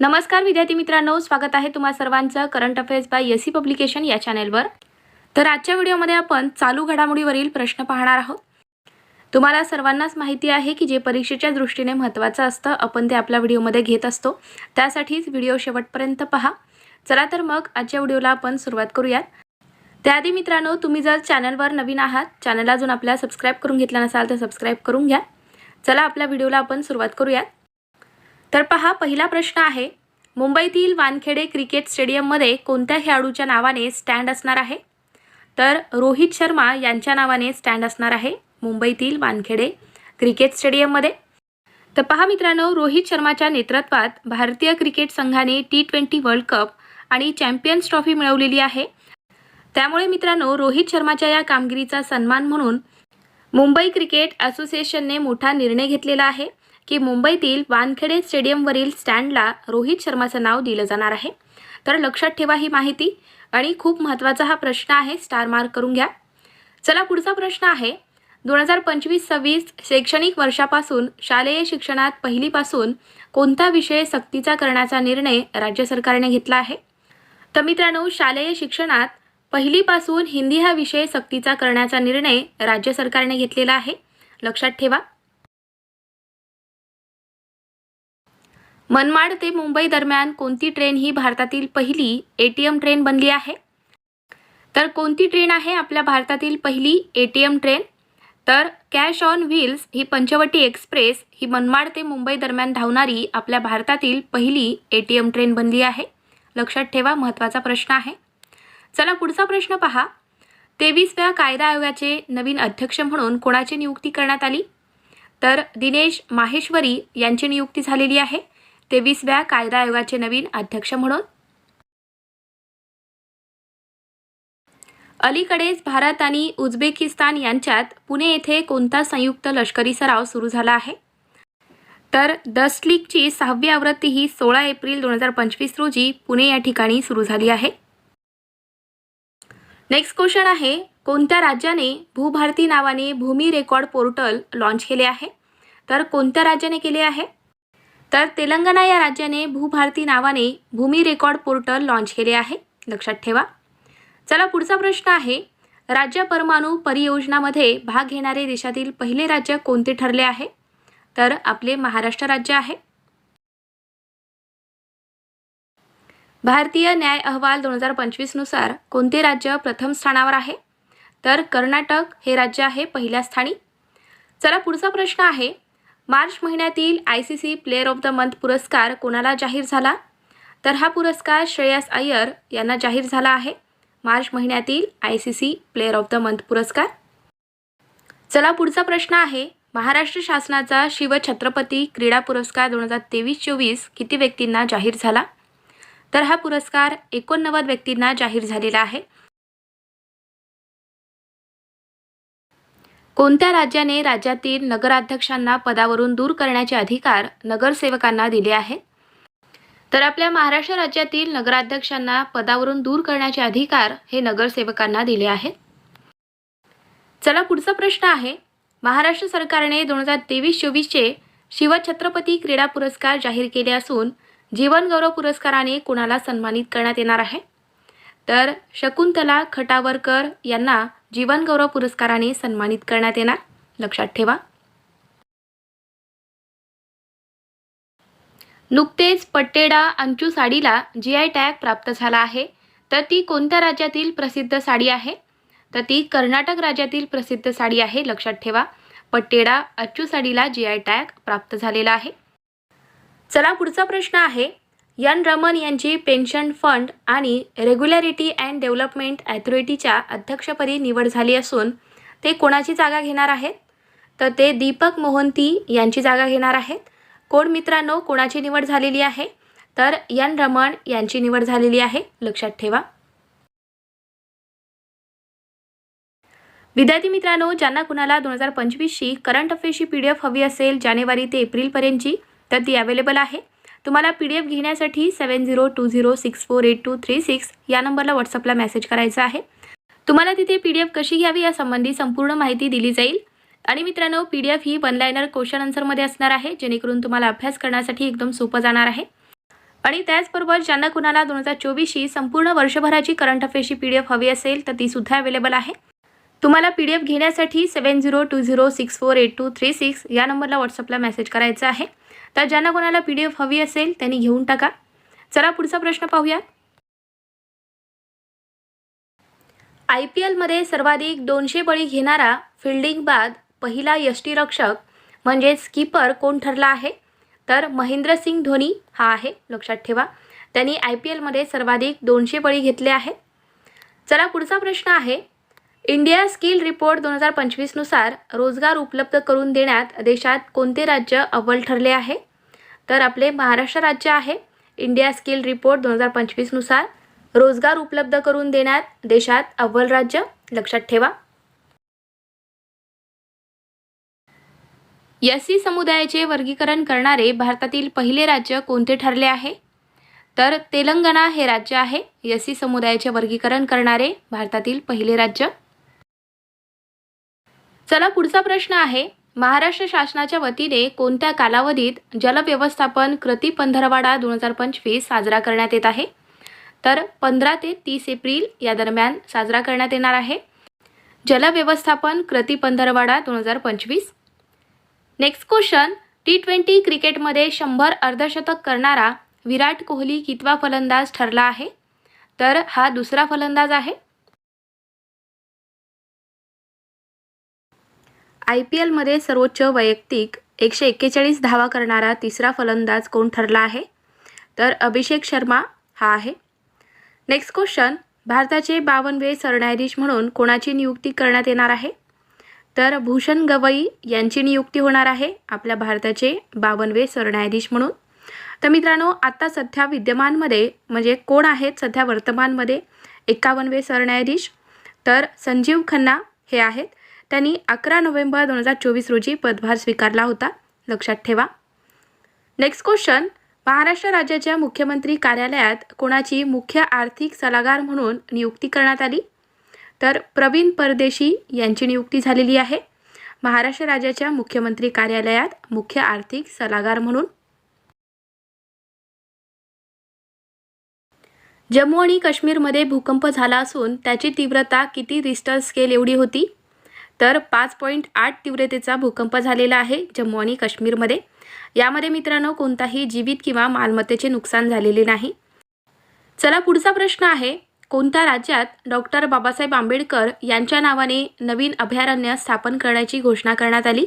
नमस्कार विद्यार्थी मित्रांनो स्वागत आहे तुम्हा सर्वांचं current affairs by S C publication या चॅनेलवर. तर आजच्या व्हिडिओमध्ये आपण चालू घडामोडीवरील प्रश्न पाहणार आहोत. तुम्हाला सर्वांनाच माहिती आहे की जे परीक्षेच्या दृष्टीने महत्त्वाचं असतं आपण ते आपल्या व्हिडिओमध्ये घेत असतो. त्यासाठीच व्हिडिओ शेवटपर्यंत पहा. चला तर मग आजच्या व्हिडिओला आपण सुरुवात करूयात. त्याआधी मित्रांनो तुम्ही जर चॅनलवर नवीन आहात चॅनल अजून आपल्या सबस्क्राईब करून घेतला नसाल तर सबस्क्राईब करून घ्या. चला आपल्या व्हिडिओला आपण सुरुवात करूयात. तर पहा पहिला प्रश्न आहे मुंबईतील वानखेडे क्रिकेट स्टेडियममध्ये कोणत्या खेळाडूच्या नावाने स्टँड असणार आहे? तर रोहित शर्मा यांच्या नावाने स्टँड असणार आहे मुंबईतील वानखेडे क्रिकेट स्टेडियममध्ये. तर पहा मित्रांनो रोहित शर्माच्या नेतृत्वात भारतीय क्रिकेट संघाने टी ट्वेंटी वर्ल्ड कप आणि चॅम्पियन्स ट्रॉफी मिळवलेली आहे. त्यामुळे मित्रांनो रोहित शर्माच्या या कामगिरीचा सन्मान म्हणून मुंबई क्रिकेट असोसिएशनने मोठा निर्णय घेतलेला आहे. की मुंबईतील वानखेडे स्टेडियमवरील स्टँडला रोहित शर्माचं नाव दिलं जाणार आहे. तर लक्षात ठेवा ही माहिती आणि खूप महत्त्वाचा हा प्रश्न आहे स्टार मार्क करून घ्या. चला पुढचा प्रश्न आहे. दोन हजार पंचवीस सव्वीस शैक्षणिक वर्षापासून शालेय शिक्षणात पहिलीपासून कोणता विषय सक्तीचा करण्याचा निर्णय राज्य सरकारने घेतला आहे? तर मित्रांनो शालेय शिक्षणात पहिलीपासून हिंदी हा विषय सक्तीचा करण्याचा निर्णय राज्य सरकारने घेतलेला आहे. लक्षात ठेवा. मनमाड ते मुंबई दरम्यान कोणती ट्रेन ही भारतातील पहिली ए टी एम ट्रेन बनली आहे? तर कोणती ट्रेन आहे आपल्या भारतातील पहिली ए टी एम ट्रेन? तर कॅश ऑन व्हील्स ही पंचवटी एक्सप्रेस ही मनमाड ते मुंबई दरम्यान धावणारी आपल्या भारतातील पहिली ए टी एम ट्रेन बनली आहे. लक्षात ठेवा महत्त्वाचा प्रश्न आहे. चला पुढचा प्रश्न पहा. तेवीसव्या कायदा आयोगाचे नवीन अध्यक्ष म्हणून कोणाची नियुक्ती करण्यात आली? तर दिनेश माहेश्वरी यांची नियुक्ती झालेली आहे. तेवीसव्या कायदा आयोगाचे नवीन अध्यक्ष म्हणून. अलीकडेच भारत आणि उझबेकिस्तान यांच्यात पुणे येथे कोणता संयुक्त लष्करी सराव सुरू झाला आहे? तर दस्ट लीगची सहावी आवृत्ती ही सोळा एप्रिल दोन हजार पंचवीस रोजी पुणे या ठिकाणी सुरू झाली आहे. नेक्स्ट क्वेश्चन आहे कोणत्या राज्याने भूभारती नावाने भूमी रेकॉर्ड पोर्टल लॉन्च केले आहे? तर कोणत्या राज्याने केले आहे? तर तेलंगणा या राज्याने भूभारती नावाने भूमी रेकॉर्ड पोर्टल लॉन्च केले आहे. लक्षात ठेवा. चला पुढचा प्रश्न आहे. राज्य परमाणू परियोजनामध्ये भाग घेणारे देशातील पहिले राज्य कोणते ठरले आहे? तर आपले महाराष्ट्र राज्य आहे. भारतीय न्याय अहवाल दोन हजार पंचवीसनुसार कोणते राज्य प्रथम स्थानावर आहे? तर कर्नाटक हे राज्य आहे पहिल्या स्थानी. चला पुढचा प्रश्न आहे. मार्च महिन्यातील I C C player of the month पुरस्कार कोणाला जाहीर झाला? तर हा पुरस्कार श्रेयस अय्यर यांना जाहीर झाला आहे. मार्च महिन्यातील I C C player of the month पुरस्कार. चला पुढचा प्रश्न आहे. महाराष्ट्र शासनाचा शिवछत्रपती क्रीडा पुरस्कार दोन हजार तेवीस चोवीस किती व्यक्तींना जाहीर झाला? तर हा पुरस्कार एकोणनव्वद व्यक्तींना जाहीर झालेला आहे. कोणत्या राज्याने राज्यातील नगराध्यक्षांना पदावरून दूर करण्याचे अधिकार नगरसेवकांना दिले आहेत? तर आपल्या महाराष्ट्र राज्यातील नगराध्यक्षांना पदावरून दूर करण्याचे अधिकार हे नगरसेवकांना दिले आहेत. चला पुढचा प्रश्न आहे. महाराष्ट्र सरकारने दोन हजार तेवीस चोवीसचे शिवछत्रपती क्रीडा पुरस्कार जाहीर केले असून जीवनगौरव पुरस्काराने कुणाला सन्मानित करण्यात येणार आहे? तर शकुंतला खटावरकर यांना जीवनगौरव पुरस्काराने सन्मानित करण्यात येणार. लक्षात ठेवा. नुकतेच पट्टेडा अंचू साडीला जी आय टॅग प्राप्त झाला आहे. तर ती कोणत्या राज्यातील प्रसिद्ध साडी आहे? तर ती कर्नाटक राज्यातील प्रसिद्ध साडी आहे. लक्षात ठेवा. पट्टेडा अच्चू साडीला जी आय टॅग प्राप्त झालेला आहे. चला पुढचा प्रश्न आहे. यन रमन यांची पेन्शन फंड आणि रेग्युलॅरिटी अँड डेव्हलपमेंट ॲथॉरिटीच्या अध्यक्षपदी निवड झाली असून ते कोणाची जागा घेणार आहेत? तर ते दीपक मोहंती यांची जागा घेणार आहेत. कोण मित्रांनो कोणाची निवड झालेली आहे? तर यन रमण यांची निवड झालेली आहे. लक्षात ठेवा. विद्यार्थी मित्रांनो ज्यांना कुणाला दोन हजार पंचवीसची करंट अफेअर्सची पी डी एफ हवी असेल जानेवारी ते एप्रिलपर्यंतची तर ती अवेलेबल आहे. तुम्हाला पी डी एफ घेण्यासाठी seven zero two zero six four eight two three six या नंबरला व्हॉट्सअपला मेसेज करायचा आहे. तुम्हाला तिथे पी डी एफ कशी घ्यावी यासंबंधी संपूर्ण माहिती दिली जाईल. आणि मित्रांनो पी डी एफ ही वन लायनर क्वेश्चन आन्सरमध्ये असणार आहे जेणेकरून तुम्हाला अभ्यास करण्यासाठी एकदम सोपं जाणार आहे. आणि त्याचबरोबर ज्यांना कुणाला दोन हजार चोवीसची संपूर्ण वर्षभराची करंट अफेअर्सची पी डी एफ हवी असेल तर ती सुद्धा अवेलेबल आहे. तुम्हाला पी डी एफ घेण्यासाठी seven zero two zero six four eight two three six या नंबरला व्हॉट्सअपला मेसेज करायचा आहे. तर ज्यांना कोणाला पी डी एफ हवी असेल त्यांनी घेऊन टाका. चला पुढचा प्रश्न पाहूया आय पी एलमध्ये सर्वाधिक दोनशे बळी घेणारा फिल्डिंग बाद पहिला यष्टीरक्षक म्हणजेच कीपर कोण ठरला आहे? तर महेंद्रसिंग धोनी हा आहे लक्षात ठेवा. त्यांनी आय पी एलमध्ये सर्वाधिक दोनशे बळी घेतले आहेत. चला पुढचा प्रश्न आहे. इंडिया स्किल रिपोर्ट दोन हजार पंचवीसनुसार रोजगार उपलब्ध करून देण्यात देशात कोणते राज्य अव्वल ठरले आहे? तर आपले महाराष्ट्र राज्य आहे. इंडिया स्किल रिपोर्ट दोन हजार पंचवीसनुसार रोजगार उपलब्ध करून देण्यात देशात अव्वल राज्य? लक्षात ठेवा. एस सी समुदायाचे वर्गीकरण करणारे भारतातील पहिले राज्य कोणते ठरले आहे? तर तेलंगणा हे राज्य आहे. एस सी समुदायाचे वर्गीकरण करणारे भारतातील पहिले राज्य? चला पुढचा प्रश्न आहे. महाराष्ट्र शासनाच्या वतीने कोणत्या कालावधीत जलव्यवस्थापन कृती पंधरवाडा दोन हजार पंचवीस साजरा करण्यात येत आहे? तर पंधरा ते तीस एप्रिल या दरम्यान साजरा करण्यात येणार आहे. जलव्यवस्थापन कृती पंधरवाडा दोन हजार पंचवीस. नेक्स्ट क्वेश्चन टी ट्वेंटी क्रिकेटमध्ये शंभर अर्धशतक करणारा विराट कोहली कितवा फलंदाज ठरला आहे? तर हा दुसरा फलंदाज आहे. आय पी एलमध्ये सर्वोच्च वैयक्तिक एकशे एक्केचाळीस धावा करणारा तिसरा फलंदाज कोण ठरला आहे? तर अभिषेक शर्मा हा आहे. नेक्स्ट क्वेश्चन भारताचे बावनवे सरन्यायाधीश म्हणून कोणाची नियुक्ती करण्यात येणार आहे? तर भूषण गवई यांची नियुक्ती होणार आहे आपल्या भारताचे बावनवे सरन्यायाधीश म्हणून. तर मित्रांनो आत्ता सध्या विद्यमानमध्ये म्हणजे कोण आहेत? सध्या वर्तमानमध्ये एकावन्नवे सरन्यायाधीश. तर संजीव खन्ना हे आहेत. त्यांनी अकरा नोव्हेंबर दोन हजार चोवीस रोजी पदभार स्वीकारला होता. लक्षात ठेवा. नेक्स्ट क्वेश्चन महाराष्ट्र राज्याच्या मुख्यमंत्री कार्यालयात कोणाची मुख्य आर्थिक सल्लागार म्हणून नियुक्ती करण्यात आली? तर प्रवीण परदेशी यांची नियुक्ती झालेली आहे. महाराष्ट्र राज्याच्या मुख्यमंत्री कार्यालयात मुख्य आर्थिक सल्लागार म्हणून. जम्मू आणि काश्मीरमध्ये भूकंप झाला असून त्याची तीव्रता किती रिस्टर स्केल एवढी होती? तर पाच पॉईंट आठ तीव्रतेचा भूकंप झालेला आहे जम्मू आणि काश्मीरमध्ये. यामध्ये मित्रांनो कोणताही जीवित किंवा मालमत्तेचे नुकसान झालेले नाही. चला पुढचा प्रश्न आहे कोणत्या राज्यात डॉक्टर बाबासाहेब आंबेडकर यांच्या नावाने नवीन अभयारण्य स्थापन करण्याची घोषणा करण्यात आली?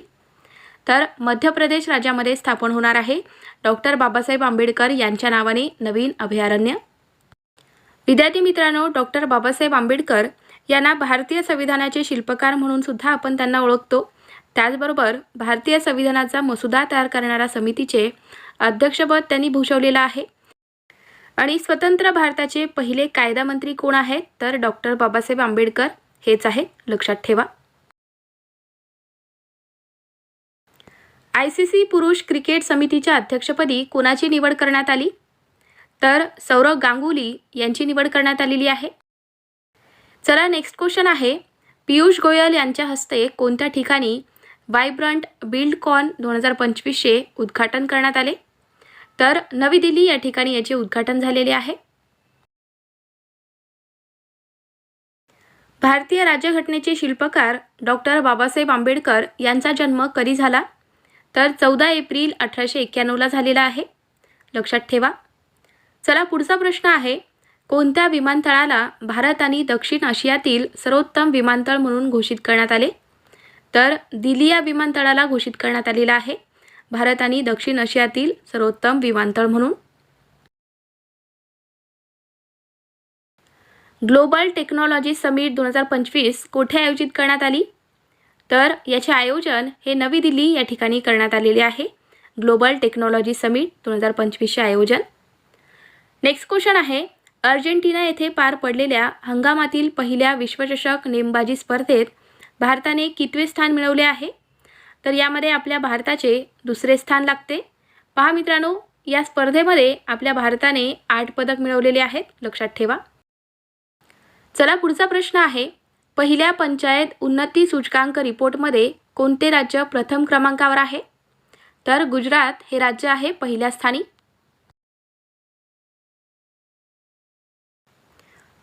तर मध्य प्रदेश राज्यामध्ये स्थापन होणार आहे डॉक्टर बाबासाहेब आंबेडकर यांच्या नावाने नवीन अभयारण्य. विद्यार्थी मित्रांनो डॉक्टर बाबासाहेब आंबेडकर यांना भारतीय संविधानाचे शिल्पकार म्हणून सुद्धा आपण त्यांना ओळखतो. त्याचबरोबर भारतीय संविधानाचा मसुदा तयार करणाऱ्या समितीचे अध्यक्षपद त्यांनी भूषवलेलं आहे. आणि स्वतंत्र भारताचे पहिले कायदा मंत्री कोण आहेत? तर डॉक्टर बाबासाहेब आंबेडकर. हेच आहे लक्षात ठेवा. आय सी सी पुरुष क्रिकेट समितीच्या अध्यक्षपदी कोणाची निवड करण्यात आली? तर सौरव गांगुली यांची निवड करण्यात आलेली आहे. चला नेक्स्ट क्वेश्चन आहे. पियुष गोयल यांच्या हस्ते कोणत्या ठिकाणी वायब्रंट बिल्डकॉन दोन हजार पंचवीसचे उद्घाटन करण्यात आले? तर नवी दिल्ली या ठिकाणी याचे उद्घाटन झालेले आहे. भारतीय राज्यघटनेचे शिल्पकार डॉक्टर बाबासाहेब आंबेडकर यांचा जन्म कधी झाला? तर चौदा एप्रिल अठराशे एक्क्याण्णवला झालेला आहे. लक्षात ठेवा. चला पुढचा प्रश्न आहे. कोणत्या विमानतळाला भारत आणि दक्षिण आशियातील सर्वोत्तम विमानतळ म्हणून घोषित करण्यात आले? तर दिल्ली या विमानतळाला घोषित करण्यात आलेला आहे. भारत आणि दक्षिण आशियातील सर्वोत्तम विमानतळ म्हणून. ग्लोबल टेक्नॉलॉजी समिट दोन हजार पंचवीस कोठे आयोजित करण्यात आली? तर याचे आयोजन हे नवी दिल्ली या ठिकाणी करण्यात आलेले आहे. ग्लोबल टेक्नॉलॉजी समिट दोन हजार पंचवीसचे आयोजन. नेक्स्ट क्वेश्चन आहे अर्जेंटिना येथे पार पडलेल्या हंगामातील पहिल्या विश्वचषक नेमबाजी स्पर्धेत भारताने कितवे स्थान मिळवले आहे? तर यामध्ये आपल्या भारताचे दुसरे स्थान लागते. पहा मित्रांनो या स्पर्धेमध्ये आपल्या भारताने आठ पदक मिळवलेले आहेत. लक्षात ठेवा. चला पुढचा प्रश्न आहे. पहिल्या पंचायत उन्नती सूचकांक रिपोर्टमध्ये कोणते राज्य प्रथम क्रमांकावर आहे? तर गुजरात हे राज्य आहे पहिल्या स्थानी.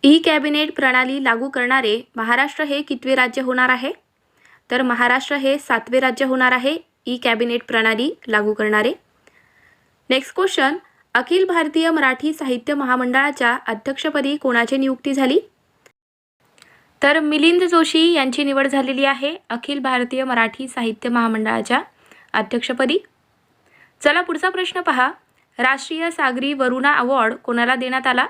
ई कॅबिनेट प्रणाली लागू करणारे महाराष्ट्र हे कितवे राज्य होणार आहे? तर महाराष्ट्र हे सातवे राज्य होणार आहे ई कॅबिनेट प्रणाली लागू करणारे. नेक्स्ट क्वेश्चन अखिल भारतीय मराठी साहित्य महामंडळाच्या अध्यक्षपदी कोणाची नियुक्ती झाली? तर मिलिंद जोशी यांची निवड झालेली आहे अखिल भारतीय मराठी साहित्य महामंडळाच्या अध्यक्षपदी. चला पुढचा प्रश्न पहा. राष्ट्रीय सागरी वरुणा अवॉर्ड कोणाला देण्यात आला?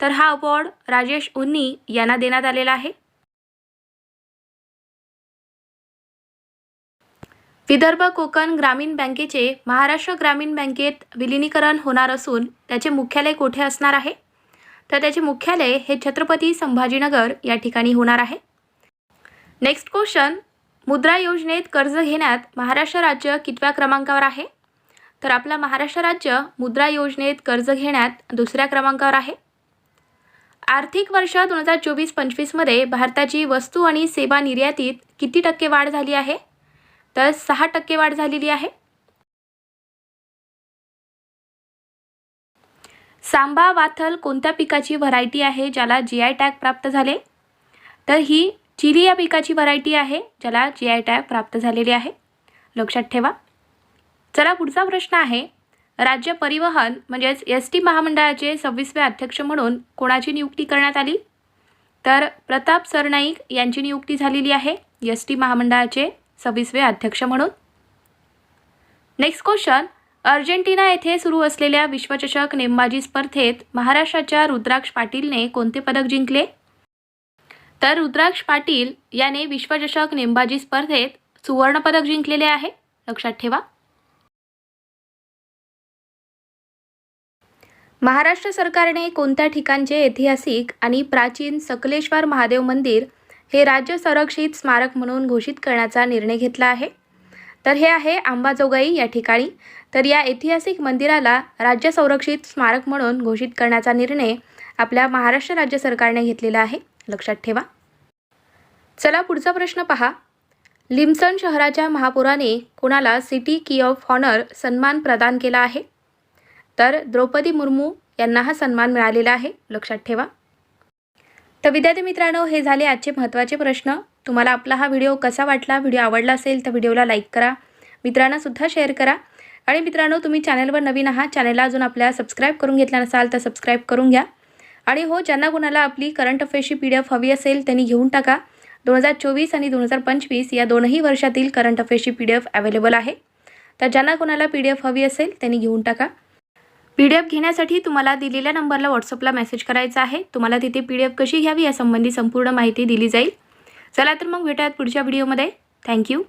तर हा अवॉर्ड राजेश उन्नी यांना देण्यात आलेला आहे. विदर्भ कोकण ग्रामीण बँकेचे महाराष्ट्र ग्रामीण बँकेत विलिनीकरण होणार असून त्याचे मुख्यालय कोठे असणार आहे? तर त्याचे मुख्यालय हे छत्रपती संभाजीनगर या ठिकाणी होणार आहे. नेक्स्ट क्वेश्चन मुद्रा योजनेत कर्ज घेण्यात महाराष्ट्र राज्य कितव्या क्रमांकावर आहे? तर आपला महाराष्ट्र राज्य मुद्रा योजनेत कर्ज घेण्यात दुसऱ्या क्रमांकावर आहे. आर्थिक वर्ष दोन हजार चोवीस पंचवीसमध्ये भारताची वस्तू आणि सेवा निर्यातीत किती टक्के वाढ झाली आहे? तर सहा टक्के वाढ झालेली आहे. सांबा वाथल कोणत्या पिकाची व्हरायटी आहे ज्याला जी आय टॅग प्राप्त झाले? तर ही चिली या पिकाची व्हरायटी आहे ज्याला जी आय टॅग प्राप्त झालेली आहे. लक्षात ठेवा. चला पुढचा प्रश्न आहे. राज्य परिवहन म्हणजेच एस टी महामंडळाचे सव्वीसवे अध्यक्ष म्हणून कोणाची नियुक्ती करण्यात आली? तर प्रताप सरनाईक यांची नियुक्ती झालेली आहे एस टी महामंडळाचे सव्वीसवे अध्यक्ष म्हणून. नेक्स्ट क्वेश्चन अर्जेंटिना येथे सुरू असलेल्या विश्वचषक नेमबाजी स्पर्धेत महाराष्ट्राच्या रुद्राक्ष पाटीलने कोणते पदक जिंकले? तर रुद्राक्ष पाटील याने विश्वचषक नेमबाजी स्पर्धेत सुवर्णपदक जिंकलेले आहे. लक्षात ठेवा. महाराष्ट्र सरकारने कोणत्या ठिकाणचे ऐतिहासिक आणि प्राचीन सकलेश्वर महादेव मंदिर हे राज्य संरक्षित स्मारक म्हणून घोषित करण्याचा निर्णय घेतला आहे? तर हे आहे अंबाजोगाई या ठिकाणी. तर या ऐतिहासिक मंदिराला राज्य संरक्षित स्मारक म्हणून घोषित करण्याचा निर्णय आपल्या महाराष्ट्र राज्य सरकारने घेतलेला आहे. लक्षात ठेवा. चला पुढचा प्रश्न पहा. लिमसन शहराच्या महापौराने कोणाला सिटी की ऑफ हॉनर सन्मान प्रदान केला आहे? तर द्रौपदी मुर्मू यांना हा सन्मान मिळालेला आहे. लक्षात ठेवा. तर विद्यार्थी मित्रांनो हे झाले आजचे महत्त्वाचे प्रश्न. तुम्हाला आपला हा व्हिडिओ कसा वाटला व्हिडिओ आवडला असेल तर व्हिडिओला लाईक करा. मित्रांनासुद्धा शेअर करा. आणि मित्रांनो तुम्ही चॅनलवर नवीन आहात चॅनलला अजून आपल्या सबस्क्राईब करून घेतला नसाल तर सबस्क्राईब करून घ्या. आणि हो ज्यांना कोणाला आपली करंट अफेअर्सची पी डी एफ हवी असेल त्यांनी घेऊन टाका. दोन हजार चोवीस आणि दोन हजार पंचवीस या दोनही वर्षातील करंट अफेअर्सची पी डी एफ अवेलेबल आहे. तर ज्यांना कोणाला पी डी एफ हवी असेल त्यांनी घेऊन टाका. पी डी एफ घेण्यासाठी तुम्हाला दिलेल्या नंबरला व्हॉट्सअपला मेसेज करायचा आहे. तुम्हाला तिथे पी डी एफ कशी घ्यावी यासंबंधी संपूर्ण माहिती दिली जाईल. चला तर मग भेटूयात पुढच्या व्हिडिओमध्ये थँक्यू